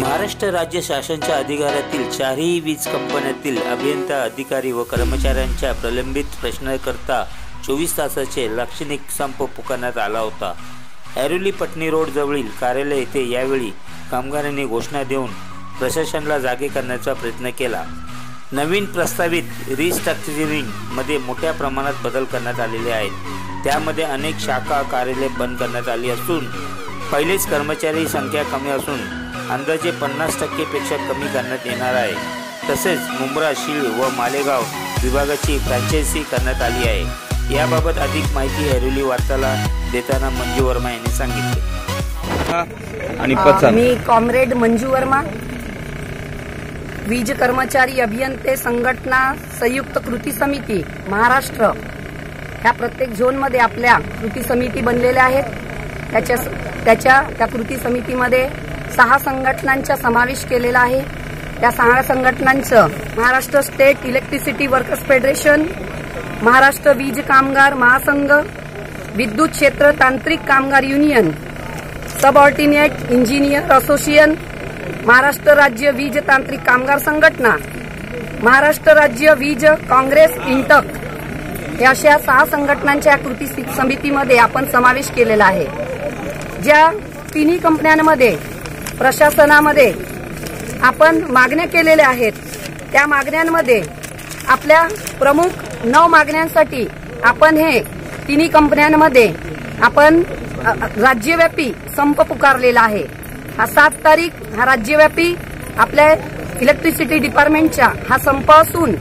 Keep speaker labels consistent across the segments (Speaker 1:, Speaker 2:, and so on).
Speaker 1: महाराष्ट्र राज्य शासनच्या अधिकारातील चारही वीज कंपन्यातील अभियंता अधिकारी व कर्मचाऱ्यांच्या प्रलंबित प्रश्नाकरता चोवीस तासाचे लाक्षणिक संप पुकारण्यात आला होता. ऐरोली पटणी रोड जवळील कार्यालय येथे यावेळी कामगारांनी घोषणा देऊन प्रशासनाला जागे करण्याचा प्रयत्न केला. नवीन प्रस्तावित रिस्ट्रक्चरिंगमध्ये मोठ्या प्रमाणात बदल करण्यात आलेले आहेत. त्यामध्ये अनेक शाखा कार्यालय बंद करण्यात आली असून पहिलेच कर्मचारी संख्या कमी असून अंदाजे पन्नास टक्केपेक्षा कमी करण्यात येणार आहे. तसेच मुंब्रा शीळ व मालेगाव विभागाची फ्रँचायझी करण्यात आली आहे. याबाबत अधिक माहिती ऐरोली वार्ताला देताना मंजू वर्मा यांनी सांगितले.
Speaker 2: आणि
Speaker 3: मी कॉम्रेड मंजू वर्मा वीज कर्मचारी अभियंते संघटना संयुक्त कृती समिती महाराष्ट्र. ह्या प्रत्येक झोनमध्ये आपल्या कृती समिती बनलेल्या आहेत. त्याच्या त्याच्या त्या कृती समितीमध्ये सहा संघटनांचा समावेश केलेला आहे. त्या सहा संघटनांचं Maharashtra state electricity workers federation Maharashtra वीज कामगार महासंघ विद्युत क्षेत्र तांत्रिक कामगार union subordinate engineer association Maharashtra राज्य वीज तांत्रिक कामगार संघटना महाराष्ट्र राज्य वीज काँग्रेस इंटक या अशा सहा संघटनांच्या कृती समितीमध्ये आपण समावेश केलेला आहे. ज्या तिन्ही कंपन्यांमध्ये प्रशासनामध्ये आपण मागण्या केलेल्या आहेत. त्या मागण्यांमध्ये आपल्या प्रमुख नऊ मागण्यांसाठी आपण हे तिन्ही कंपन्यांमध्ये आपण राज्यव्यापी संप पुकारलेला आहे. हा सात तारीख हा राज्यव्यापी आपल्या इलेक्ट्रिसिटी डिपार्टमेंटचा हा संप असून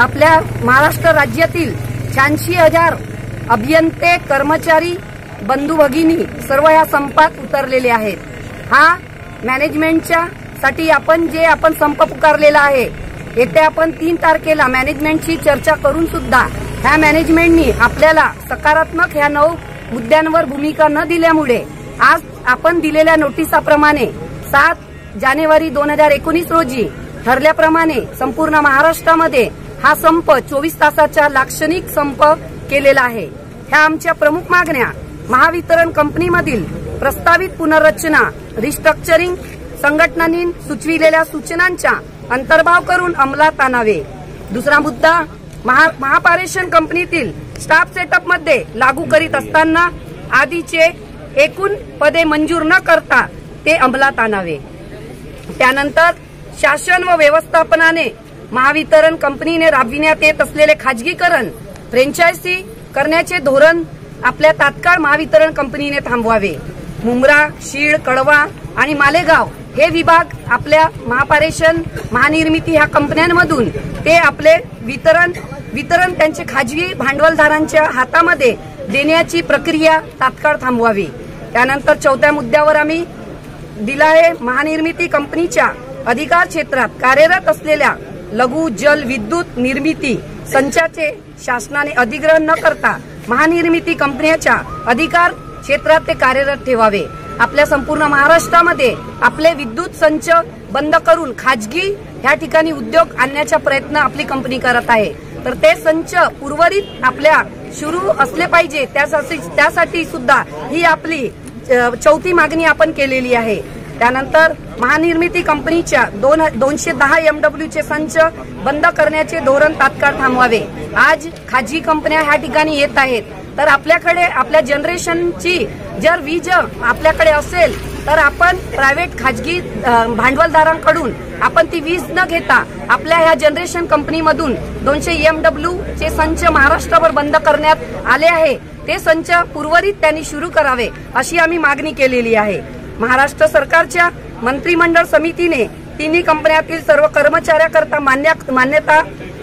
Speaker 3: आपल्या महाराष्ट्र राज्यातील शहाऐंशी हजार अभियंते कर्मचारी बंधू भगिनी सर्व या संपात उतरलेले आहेत. हा मॅनेजमेंटच्या साठी आपण जे आपण संप पुकारलेला आहे येत्या आपण तीन तारखेला मॅनेजमेंटशी चर्चा करून सुद्धा ह्या मॅनेजमेंटनी आपल्याला सकारात्मक ह्या नऊ मुद्द्यांवर भूमिका न दिल्यामुळे आज आपण दिलेल्या नोटिसाप्रमाणे सात जानेवारी दोन हजार एकोणीस रोजी ठरल्याप्रमाणे संपूर्ण महाराष्ट्रामध्ये हा संप चोवीस तासाचा लाक्षणिक संप केलेला आहे. ह्या आमच्या प्रमुख मागण्या महावितरण कंपनीमधील प्रस्तावित पुनर्रचना रिस्ट्रक्चरिंग संघटनांनी सुचविलेल्या सूचनांचा अंतर्भाव करून अंमलात आणावे. दुसरा मुद्दा महा महापारेषण कंपनीतील स्टाफ सेटअपमध्ये लागू करीत असताना आधीचे एकूण पदे मंजूर न करता ते अंमलात आणावे. त्यानंतर शासन व व्यवस्थापनाने महावितरण कंपनीने राबविण्यात येत असलेले खाजगीकरण फ्रेंचायसी करण्याचे धोरण आपल्या तात्काळ महावितरण कंपनीने थांबवावे. मुंब्रा शीळ कडवा आणि मालेगाव हे विभाग आपल्या महापारेषण महानिर्मिती ह्या कंपन्यांमधून ते आपले वितरण वितरण त्यांचे खाजगी भांडवलदारांच्या हातामध्ये देण्याची प्रक्रिया तात्काळ थांबवावी. त्यानंतर चौथ्या मुद्द्यावर आम्ही दिला आहे महानिर्मिती कंपनीच्या अधिकार क्षेत्रात कार्यरत असलेल्या लघु जल विद्युत निर्मिती संचाचे शासनाने अधिग्रहण न करता महानिर्मिती कंपन्याच्या अधिकार क्षेत्रात ते कार्यरत ठेवावे. आपल्या संपूर्ण महाराष्ट्रामध्ये आपले विद्युत संच बंद करून खाजगी ह्या ठिकाणी उद्योग आणण्याचा प्रयत्न आपली कंपनी करत आहे. तर ते संच उर्वरित आपल्या सुरू असले पाहिजे त्यासाठी त्यासाठी सुद्धा ही आपली चौथी मागणी आपण केलेली आहे. त्यानंतर महानिर्मिती कंपनीच्या दोन दोनशे दहा एमडब्ल्यूचे संच बंद करण्याचे धोरण तात्काळ थांबवावे. आज खाजगी कंपन्या ह्या ठिकाणी येत आहेत. तर आपल्याकडे आपल्या जनरेशनची जर वीज आपल्याकडे असेल तर आपण प्रायव्हेट खाजगी भांडवलदारांकडून आपण ती वीज न घेता आपल्या ह्या जनरेशन कंपनीमधून दोनशे एमडब्ल्यू चे संच महाराष्ट्रावर बंद करण्यात आले आहे. ते संच उर्वरित त्यांनी सुरू करावे अशी आम्ही मागणी केलेली आहे. महाराष्ट्र सरकारच्या मंत्रिमंडळ समितीने तिन्ही कंपन्यातील सर्व कर्मचाऱ्याकरता मान्य मान्यता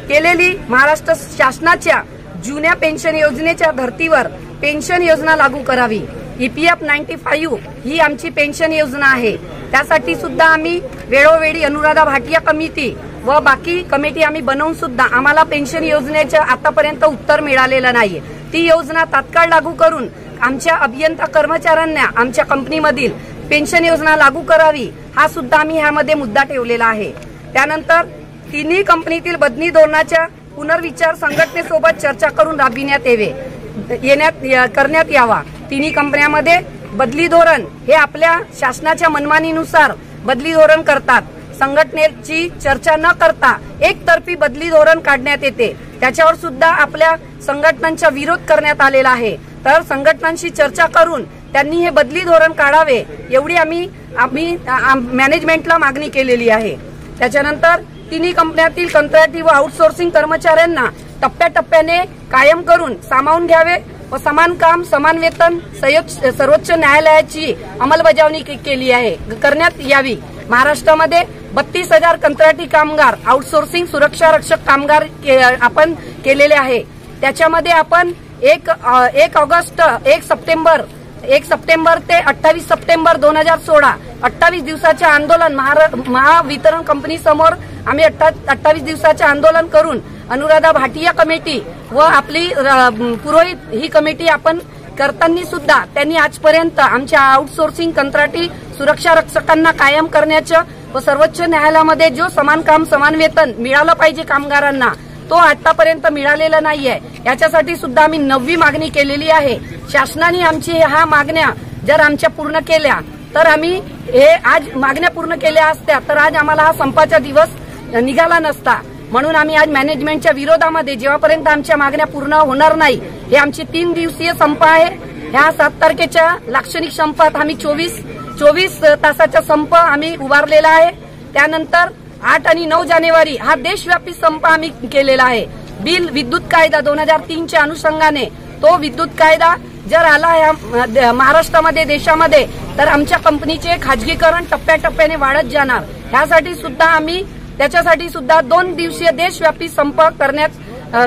Speaker 3: केलेली महाराष्ट्र शासनाच्या जुन्या पेन्शन योजनेच्या धर्तीवर पेन्शन योजना लागू करावी. ईपीएफ नाईन्टी फाईव्ह ही आमची पेन्शन योजना आहे. त्यासाठी सुद्धा आम्ही वेळोवेळी अनुराधा भाटिया कमिटी व बाकी कमिटी आम्ही बनवून सुद्धा आम्हाला पेन्शन योजनेचं आतापर्यंत उत्तर मिळालेलं नाही ती योजना तात्काळ लागू करून आमच्या अभियंता कर्मचाऱ्यांना आमच्या कंपनीमधील पेन्शन योजना लागू करावी हा सुद्धा आम्ही ह्यामध्ये मुद्दा ठेवलेला आहे. त्यानंतर तिन्ही कंपनीतील बदनी धोरणाच्या पुनर्विचार संघटनेसोबत चर्चा करून राबविण्यात यावे. येण्यात या- करण्यात यावा. तिन्ही कंपन्यामध्ये बदली धोरण हे आपल्या शासनाच्या मनमानीनुसार बदली धोरण करतात. संघटनेची चर्चा न करता एकतर्फी बदली धोरण काढण्यात येते. त्याच्यावर सुद्धा आपल्या संघटनांचा विरोध करण्यात आलेला आहे. तर संघटनांशी चर्चा करून त्यांनी हे बदली धोरण काढावे एवढी आम्ही आम्ही आम- मॅनेजमेंटला मागणी केलेली आहे. त्याच्यानंतर तिन्ही कंपन्यातील कंत्राटी व आउटसोर्सिंग कर्मचाऱ्यांना टप्प्याटप्प्याने कायम करून सामावून घ्यावे व समान काम समान वेतन सर्वोच्च न्यायालयाची अंमलबजावणी केली आहे. करण्यात यावी. महाराष्ट्रामध्ये बत्तीस हजार कंत्राटी कामगार आउटसोर्सिंग सुरक्षा रक्षक कामगार के- आपण केलेले आहे. त्याच्यामध्ये आपण एक एक ऑगस्ट एक सप्टेंबर एक सप्टेंबर ते अठ्ठावीस सप्टेंबर दोन हजार सोळा अठ्ठावीस दिवसाचे आंदोलन महारा- महावितरण कंपनी समोर आम्ही अठ्ठावीस दिवसाचे आंदोलन करून अनुराधा भाटिया कमिटी व आपली पुरोहित ही कमिटी आपण करताना सुद्धा त्यांनी आजपर्यंत आमच्या आउटसोर्सिंग कंत्राटी सुरक्षा रक्षकांना कायम करण्याचं व सर्वोच्च न्यायालयामध्ये जो समान काम समान वेतन मिळालं पाहिजे कामगारांना तो आतापर्यंत मिळालेला नाहीये. याच्यासाठी सुद्धा आम्ही नववी मागणी केलेली आहे. शासनाने आमची ह्या मागण्या जर आमच्या पूर्ण केल्या तर आम्ही हे आज मागण्या पूर्ण केल्या असत्या तर आज आम्हाला हा संपाचा दिवस निघाला नसता. म्हणून आम्ही आज मॅनेजमेंटच्या विरोधामध्ये जेव्हापर्यंत आमच्या मागण्या पूर्ण होणार नाही हे आमची तीन दिवसीय संप आहे. ह्या सात तारखेच्या लाक्षणिक संपात आम्ही चोवीस चोवीस तासाचा संप आम्ही उभारलेला आहे. त्यानंतर आठ आणि नऊ जानेवारी हा देशव्यापी संप आम्ही केलेला आहे. बिल विद्युत कायदा दोन हजार तीनच्या अनुषंगाने तो विद्युत कायदा जर आला या द- महाराष्ट्रामध्ये देशामध्ये तर आमच्या कंपनीचे खाजगीकरण टप्प्याटप्प्याने वाढत जाणार. ह्यासाठी सुद्धा आम्ही त्याच्यासाठी सुद्धा दोन दिवसीय देशव्यापी संप करण्यात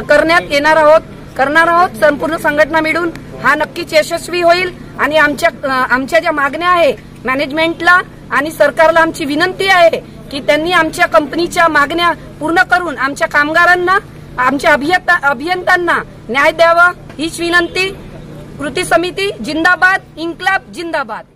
Speaker 3: करण्यात येणार आहोत. करणार आहोत संपूर्ण संघटना मिळून. हा नक्कीच यशस्वी होईल आणि आमच्या आमच्या ज्या मागण्या आहे मॅनेजमेंटला आणि सरकारला आमची विनंती आहे की त्यांनी आमच्या कंपनीच्या मागण्या पूर्ण करून आमच्या कामगारांना आमच्या अभियंता अभियंत्यांना न्याय द्यावा हीच विनंती. कृती समिती जिंदाबाद इन्क्लाब जिंदाबाद.